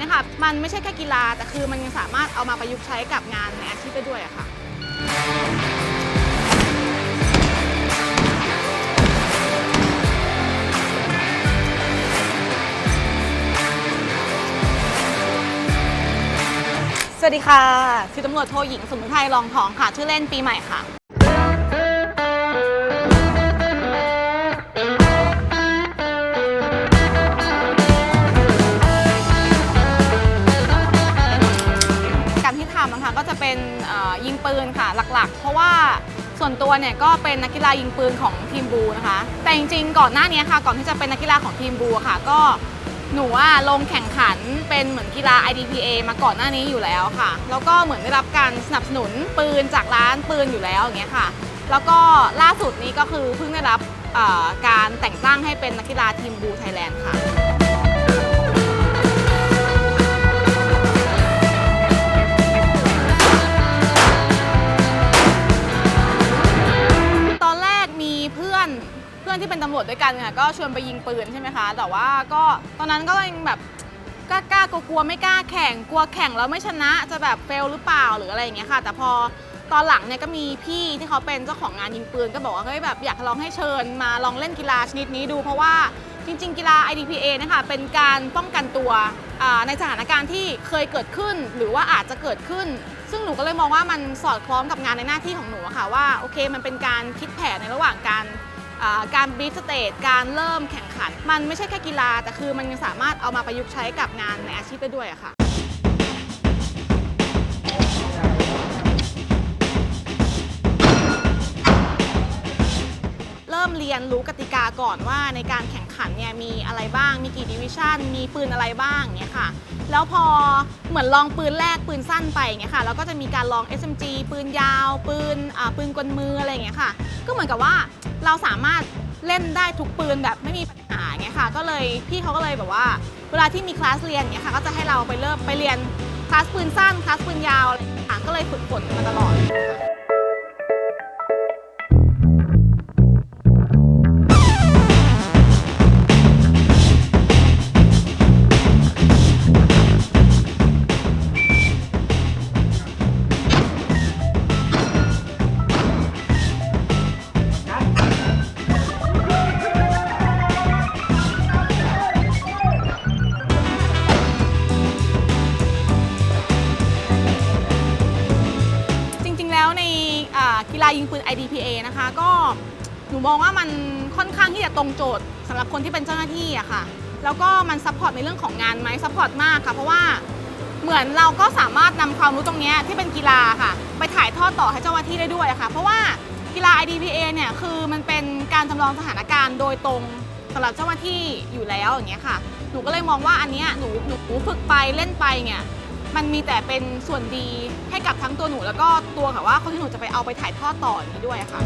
นะคะมันไม่ใช่แค่กีฬาแต่คือมันยังสามารถเอามาประยุกต์ใช้กับงานในอาชีพได้ด้วยอะค่ะสวัสดีค่ะ คือตำรวจโทหญิงสมุนไพรรองทองค่ะ ชื่อเล่นปีใหม่ค่ะ เป็นยิงปืนค่ะหลักๆ เพราะว่าส่วนตัวเนี่ยก็เป็นนักกีฬายิงปืนของทีมบูนะคะ แต่จริงๆ ก่อนหน้านี้ค่ะ ก่อนที่จะเป็นนักกีฬาของทีมบูค่ะ ก็หนูว่าลงแข่งขันเป็นเหมือนกีฬา IDPA มาก่อนหน้านี้อยู่แล้วค่ะ แล้วก็เหมือนได้รับการสนับสนุนปืนจากร้านปืนอยู่แล้วอย่างเงี้ยค่ะ แล้วก็ล่าสุดนี้ก็คือเพิ่งได้รับการแต่งตั้งให้เป็นนักกีฬาทีมบูไทยแลนด์ค่ะ พื่อนที่เป็นตำรวจด้วยกันค่ะก็ชวนไปยิงปืนใช่ไหมคะ แต่ว่าก็ตอนนั้นก็ยังแบบกล้ากล้ากลัวกลัวไม่กล้าแข่งกลัวแข่งแล้วไม่ชนะจะแบบเฟลหรือเปล่าหรืออะไรอย่างเงี้ยค่ะ แต่พอตอนหลังเนี่ยก็มีพี่ที่เขาเป็นเจ้าของงานยิงปืนก็บอกว่าเฮ้ยแบบอยากลองให้เชิญมาลองเล่นกีฬาชนิดนี้ดูเพราะว่าจริง ๆ กีฬา IDPA นะคะเป็นการป้องกันตัวในสถานการณ์ที่เคยเกิดขึ้น หรือว่าอาจจะเกิดขึ้น ซึ่งหนูก็เลยมองว่ามันสอดคล้องกับงานในหน้าที่ของหนูะค่ะว่าโอเคมันเป็นการคิดแผนในระหว่างการ การบีสเตจการเริ่มแข่งขัน มันไม่ใช่แค่กีฬา แต่คือมันยังสามารถเอามาประยุกต์ใช้กับงานในอาชีพได้ด้วยอะค่ะเริ่มเรียนรู้กติกาก่อนว่าในการแข่งขันเนี่ยมีอะไรบ้าง มีกี่ดิวิชั่น มีปืนอะไรบ้างเนี่ยค่ะ แล้วพอเหมือนลองปืนแรกปืนสั้นไปเงี้ยค่ะแล้วก็จะมีการลอง SMG ปืนยาว ปืนปืนกลมืออะไรอย่างเงี้ยค่ะ ก็เหมือนกับว่า เราสามารถเล่นได้ทุกปืนแบบไม่มีปัญหาอย่างเงี้ยค่ะ ก็เลยพี่เขาก็เลยแบบว่า เวลาที่มีคลาสเรียนอย่างเงี้ยค่ะ ก็จะให้เราไปเริ่มไปเรียนคลาสปืนสั้นคลาสปืนยาวอะไรอย่างเงี้ยก็เลยฝึกฝนมาตลอดค่ะ ยิงปืน IDPA นะคะ ก็หนูมองว่ามันค่อนข้างที่จะตรงโจทย์สำหรับคนที่เป็นเจ้าหน้าที่อะค่ะ แล้วก็มันซัพพอร์ตในเรื่องของงานไหมซัพพอร์ตมากค่ะ เพราะว่าเหมือนเราก็สามารถนำความรู้ตรงนี้ที่เป็นกีฬาค่ะ ไปถ่ายทอดต่อให้เจ้าหน้าที่ได้ด้วยอะค่ะ เพราะว่ากีฬา IDPA เนี่ยคือมันเป็นการจำลองสถานการณ์โดยตรงสำหรับเจ้าหน้าที่อยู่แล้วอย่างเงี้ยค่ะ หนูก็เลยมองว่าอันเนี้ยหนูหนูฝึกไปเล่นไปเนี่ย มันมีแต่เป็นส่วนดีให้กับทั้งตัวหนูแล้วก็ตัวค่ะว่าคนที่หนูจะไปเอาไปถ่ายทอดต่ออย่างนี้ด้วยค่ะ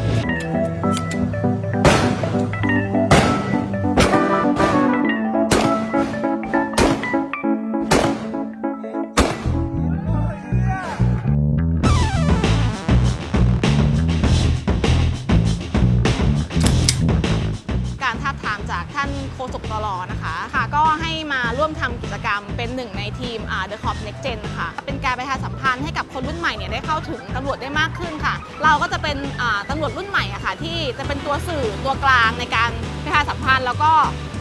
ให้มาร่วมทำกิจกรรมเป็นหนึ่งในทีม The Cop Next Gen ค่ะ เป็นการประชาสัมพันธ์ให้กับคนรุ่นใหม่เนี่ยได้เข้าถึงตำรวจได้มากขึ้นค่ะ เราก็จะเป็นอ่าตำรวจรุ่นใหม่อะค่ะ ที่จะเป็นตัวสื่อตัวกลางในการประชาสัมพันธ์ แล้วก็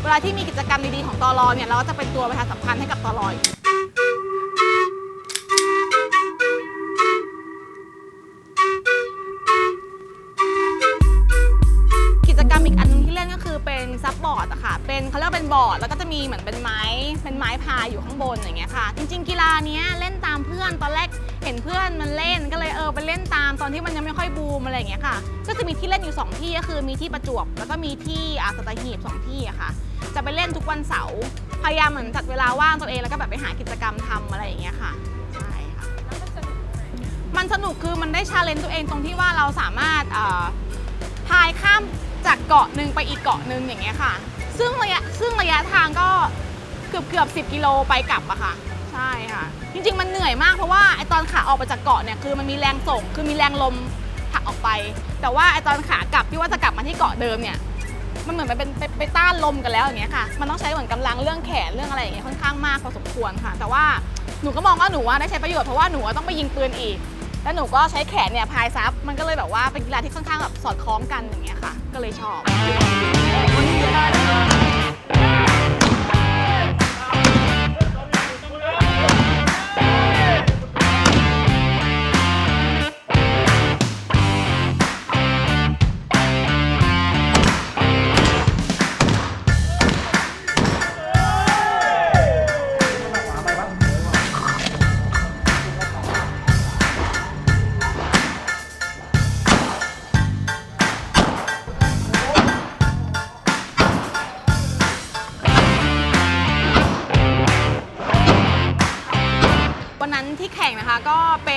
เวลาที่มีกิจกรรมดีๆของตรอเนี่ยเราก็จะเป็นตัวประชาสัมพันธ์ให้กับตอรอ เป็นบอร์ดแล้วก็จะมีเหมือนเป็นไม้เป็นไม้พายอยู่ข้างบนอย่างเงี้ยค่ะ จริง ๆ กีฬาเนี้ยเล่นตามเพื่อนตอนแรกเห็นเพื่อนมันเล่นก็เลยเออไปเล่นตามตอนที่มันยังไม่ค่อยบูมอะไรอย่างเงี้ยค่ะ ก็จะมีที่เล่นอยู่สองที่ก็คือมีที่ประจวบแล้วก็มีที่อาสตหีบสองที่อะค่ะ จะไปเล่นทุกวันเสาร์พยายามเหมือนจัดเวลาว่างตัวเองแล้วก็แบบไปหากิจกรรมทำอะไรอย่างเงี้ยค่ะใช่ค่ะมันสนุกคือมันได้ชาเลนจ์ตัวเองตรงที่ว่าเราสามารถเอ่อพายข้ามจากเกาะหนึ่งไปอีกเกาะหนึ่งอย่างเงี้ยค่ะ ซึ่งระยะซึ่งระยะทางก็เกือบเกือบ10กิโลไปกลับอะค่ะ ใช่ค่ะ จริง ๆ มันเหนื่อยมากเพราะว่าไอตอนขาออกไปจากเกาะเนี่ยคือมันมีแรงส่งคือมีแรงลมผลักออกไป แต่ว่าไอตอนขากลับที่ว่าจะกลับมาที่เกาะเดิมเนี่ยมันเหมือนมันเป็นไปไปต้านลมกันแล้วอย่างเงี้ยค่ะ มันต้องใช้เหมือนกำลังเรื่องแขนเรื่องอะไรอย่างเงี้ยค่อนข้างมากพอสมควรค่ะ แต่ว่าหนูก็มองว่าหนูว่าได้ใช้ประโยชน์เพราะว่าหนูต้องไปยิงปืนอีก แล้วหนูก็ใช้แขนเนี่ยพายซับมันก็เลยแบบว่าเป็นกีฬาที่ค่อนข้างแบบสอดคล้องกันอย่างเงี้ยค่ะ ก็เลยชอบ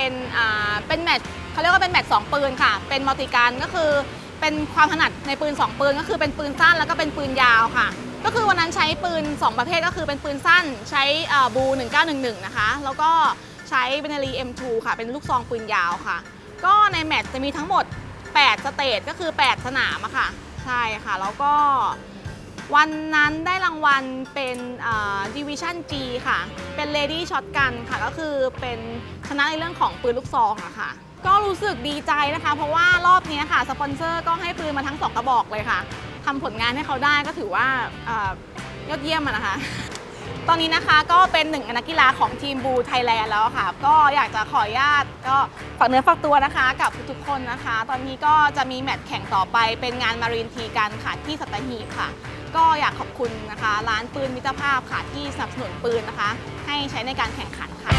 เป็นอ่าเป็นแมตช์เขาเรียกว่าเป็นแมตช์สองปืนค่ะ เป็นมัลติการก็คือเป็นความถนัดในปืน 2 ปืน ก็คือเป็นปืนสั้นแล้วก็เป็นปืนยาวค่ะ ก็คือวันนั้นใช้ปืน 2 ประเภทก็คือเป็นปืนสั้นใช้อ่าบู1911 นะคะ แล้วก็ใช้เบนลี M2 ค่ะ เป็นลูกซองปืนยาวค่ะ ก็ในแมตช์จะมีทั้งหมด 8 สเตจก็คือ 8 สนามอะค่ะ ใช่ค่ะ แล้วก็ วันนั้นได้รางวัลเป็นดิวิชั่น G ค่ะ เป็น Lady Shotgun ค่ะ ก็คือเป็นชนะในเรื่องของปืนลูกซองอะค่ะ ก็รู้สึกดีใจนะคะ เพราะว่ารอบนี้ค่ะสปอนเซอร์ก็ให้ปืนมาทั้งสองกระบอกเลยค่ะทำผลงานให้เขาได้ก็ถือว่าอยอดเยี่ยมนะคะ ตอนนี้นะคะก็เป็นหนึ่งนนักกีฬาของทีมบูไทยแลนด์แล้วค่ะ ก็อยากจะขออนุญาตก็ฝากเนื้อฝากตัวนะคะ กับทุกๆคนนะคะ ตอนนี้ก็จะมีแมตช์แข่งต่อไปเป็นงานมารีนทีกันค่ะที่สัตหีบค่ะ ก็อยากขอบคุณนะคะ ร้านปืนมิตรภาพค่ะที่สนับสนุนปืนนะคะ ให้ใช้ในการแข่งขันค่ะ